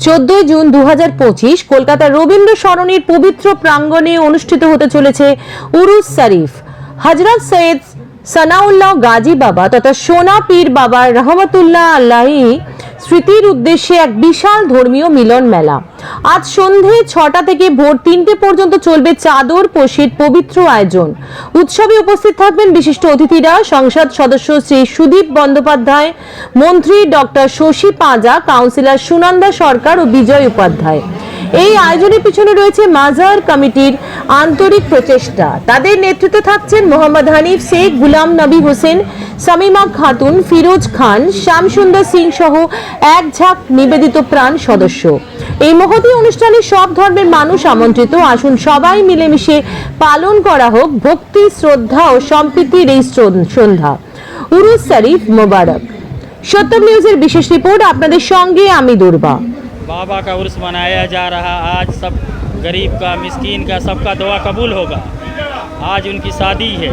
চোদ্দই জুন দু হাজার পঁচিশ কলকাতার রবীন্দ্র সরণির পবিত্র প্রাঙ্গণে অনুষ্ঠিত হতে চলেছে উরুস শরীফ। হজরত সৈয়দ সানাউল্লাহ গাজী বাবা তথা সোনা পীর বাবা রহমতুল্লাহ আল্লাহি স্মৃতির উদ্দেশ্যে এক বিশাল ধর্মীয় মিলন মেলা। আজ সন্ধে ছটা থেকে ভোর তিনটে পর্যন্ত চলবে চাদর পোষের পবিত্র আয়োজন। উৎসবে উপস্থিত থাকবেন বিশিষ্ট অতিথিরা, সংসদ সদস্য শ্রী সুদীপ বন্দ্যোপাধ্যায়, মন্ত্রী ডক্টর শশী পাঁজা, কাউন্সিলর সুনন্দা সরকার ও বিজয় উপাধ্যায়। এই আয়োজনের পিছনে রয়েছে মাজার কমিটির আন্তরিক প্রচেষ্টা। তাদের নেতৃত্বে থাকছেন মোহাম্মদ হানিফ শেখ, গুলাম নবী হোসেন সামিমা খাতুন ফিরোজ খান শ্যামসুন্দর সিং সহ এক ঝাঁক নিবেদিত প্রাণ সদস্য এই মহতী অনুষ্ঠানে সব ধর্মের মানুষ আমন্ত্রিত আসুন সবাই মিলেমিশে পালন করা হোক ভক্তি শ্রদ্ধা ও সম্প্রীতির এই শ্রন- সন্ধ্যা উরুস শরীফ মোবারক সত্যম নিউজের বিশেষ রিপোর্ট আপনাদের সঙ্গে আমি দুর্বা बाबा का उर्स मनाया जा रहा आज सब गरीब का मिस्कीन का सबका दुआ कबूल होगा आज उनकी शादी है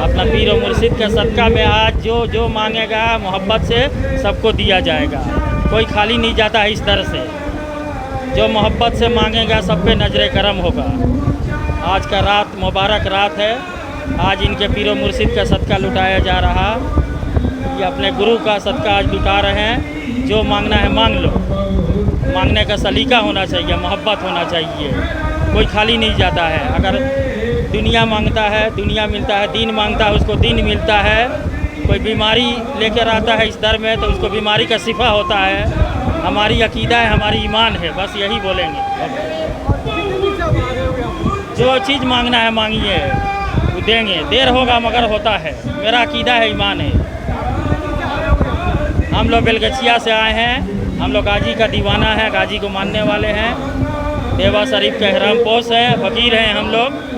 अपना पीर मुर्शिद का सदका में आज जो जो मांगेगा, मोहब्बत से सबको दिया जाएगा। कोई खाली नहीं जाता है इस तरह से। जो मोहब्बत से मांगेगा सब पे नज़र करम होगा। आज का रात मुबारक रात है। आज इनके पीर मुर्शिद का सदका लुटाया जा रहा। ये अपने गुरु का सदका आज लुटा रहे हैं। जो मांगना है, मांग लो। मांगने का सलीका होना चाहिए, मोहब्बत होना चाहिए। कोई खाली नहीं जाता है। अगर दुनिया माँगता है, दुनिया मिलता है, दीन माँगता है, उसको दीन मिलता है। कोई बीमारी लेकर आता है इस दर में तो उसको बीमारी का सिफा होता है। हमारी अकीदा है, हमारी ईमान है, बस यही बोलेंगे। जो चीज़ मांगना है, मांगिए। वो देंगे। देर होगा, मगर होता है। मेरा अकीदा है, ईमान है। हम लोग बेलगछिया से आए हैं। हम लोग गाजी का दीवाना है, गाजी को मानने वाले हैं। देवा शरीफ के हराम पोस हैं, फकीर हैं हम लोग।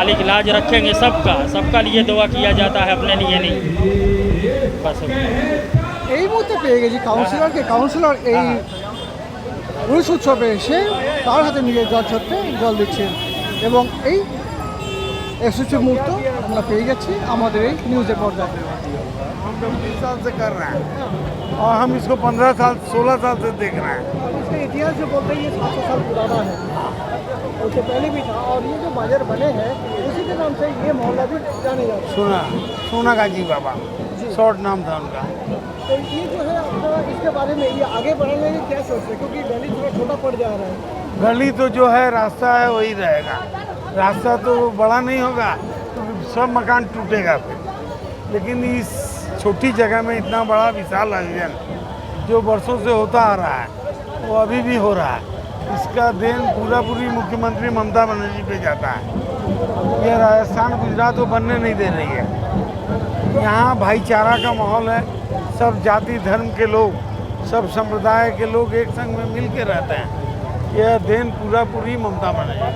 मालिक इलाज रखेंगे सबका सबका लिए दुआ किया जाता है अपने लिए नहीं बस এই মুহূর্তে পেয়ে গেছি কাউন্সিলরকে কাউন্সিলর এই রুশ উৎসবে এসে তার হাতে নিয়ে জল ছত্রে জল দিচ্ছেন এবং এই এক্সক্লুসিভ মুহূর্ত আমরা পেয়ে গেছি আমাদের এই নিউজের পর্দায় हम बीस साल से कर रहे हैं। और हम इसको पंद्रह साल सोलह साल से देख रहे हैं। इसका इतिहास जो बोलते हैं ये सात सौ साल पुराना है। उससे पहले भी था और ये जो बाज़ार बने हैं उसी के नाम से ये मोहल्ला भी जाने जाता है। सोना सोना गाजी बाबा। शॉर्ट नाम था उनका। तो ये जो है अपना इसके बारे में ये आगे बढ़ाने की क्या सोचते हैं? क्योंकि गली थोड़ा छोटा पड़ जा रहा है। गली तो जो है रास्ता है वही रहेगा। रास्ता तो बड़ा नहीं होगा तो सब मकान टूटेगा फिर। लेकिन इस छोटी जगह में इतना बड़ा विशाल आयोजन जो वर्षों से होता आ रहा है, वो अभी भी हो रहा है। इसका देन पूरा पूरी मुख्यमंत्री ममता बनर्जी पे जाता है। ये राजस्थान गुजरात को बनने नहीं दे रही है। यहाँ भाईचारा का माहौल है। सब जाति, धर्म के लोग, सब संप्रदाय के लोग एक संग में मिल के रहते हैं। यह देन पूरा पूरी ममता बनर्जी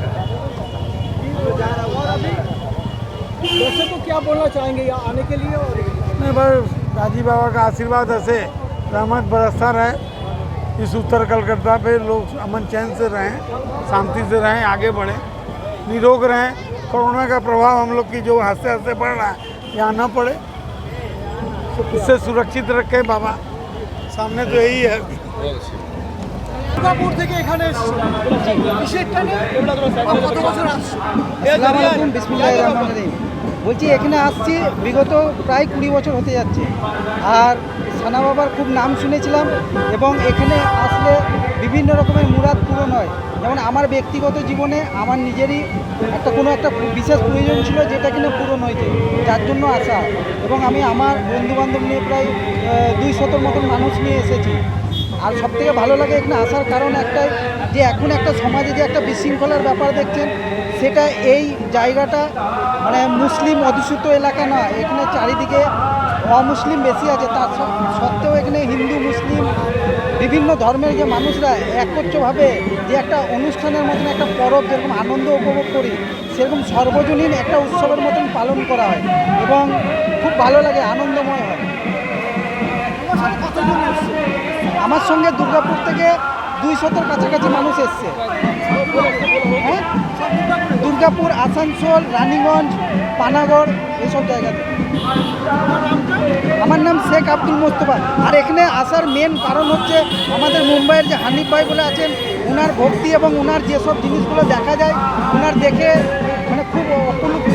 का दर्शक को क्या बोलना चाहेंगे यहाँ आने के लिए और नहीं, बस गाजी बाबा का आशीर्वाद ऐसे रहमत बरसता रहे इस उत्तर कलकत्ता पे लोग अमन चैन से रहें, शांति से रहें, आगे बढ़ें, निरोग रहें। कोरोना का प्रभाव हम लोग की जो हँसते हँसते पड़ रहा है, यहाँ न पड़े। इससे सुरक्षित रखें बाबा। सामने तो यही है। দুর্গাপুর থেকে এখানে কিসের টানে কত বছর আসছে? বলছি এখানে আসছি বিগত প্রায় কুড়ি বছর হতে যাচ্ছে। আর সানা বাবার খুব নাম শুনেছিলাম এবং এখানে আসলে বিভিন্ন রকমের মুরাদ পূরণ হয়। যেমন আমার ব্যক্তিগত জীবনে আমার নিজেরই একটা কোনো একটা বিশেষ প্রয়োজন ছিল যেটা কিনা পূরণ হয়েছে যার জন্য আসা। এবং আমি আমার বন্ধুবান্ধব নিয়ে প্রায় দুই শতর মতন মানুষ নিয়ে এসেছি। আর সব থেকে ভালো লাগে এখানে আসার কারণ একটাই যে এখন একটা সমাজে যে একটা বিশৃঙ্খলার ব্যাপার দেখছেন, সেটা এই জায়গাটা মানে মুসলিম অধ্যুষিত এলাকা না এখানে চারিদিকে অমুসলিম বেশি আছে। তার সত্ত্বেও এখানে হিন্দু, মুসলিম, বিভিন্ন ধর্মের যে মানুষরা একত্রভাবে যে একটা অনুষ্ঠানের মতন একটা পরব, যেরকম আনন্দ উপভোগ করি, সেরকম সর্বজনীন একটা উৎসবের মতন পালন করা হয় এবং খুব ভালো লাগে, আনন্দময় হয়। আমার সঙ্গে দুর্গাপুর থেকে দুই শতর কাছাকাছি মানুষ এসছে। হ্যাঁ? দুর্গাপুর, আসানসোল, রানীগঞ্জ, পানাগড়, এসব জায়গাতে। আমার নাম শেখ আব্দুল মোস্তফা। আর এখানে আসার মেন কারণ হচ্ছে আমাদের মুম্বাইয়ের যে হানিফ ভাই বলে আছেন ওনার ভক্তি এবং ওনার যেসব জিনিসগুলো দেখা যায় ওনার দেখে মানে খুব উপলুপ্ত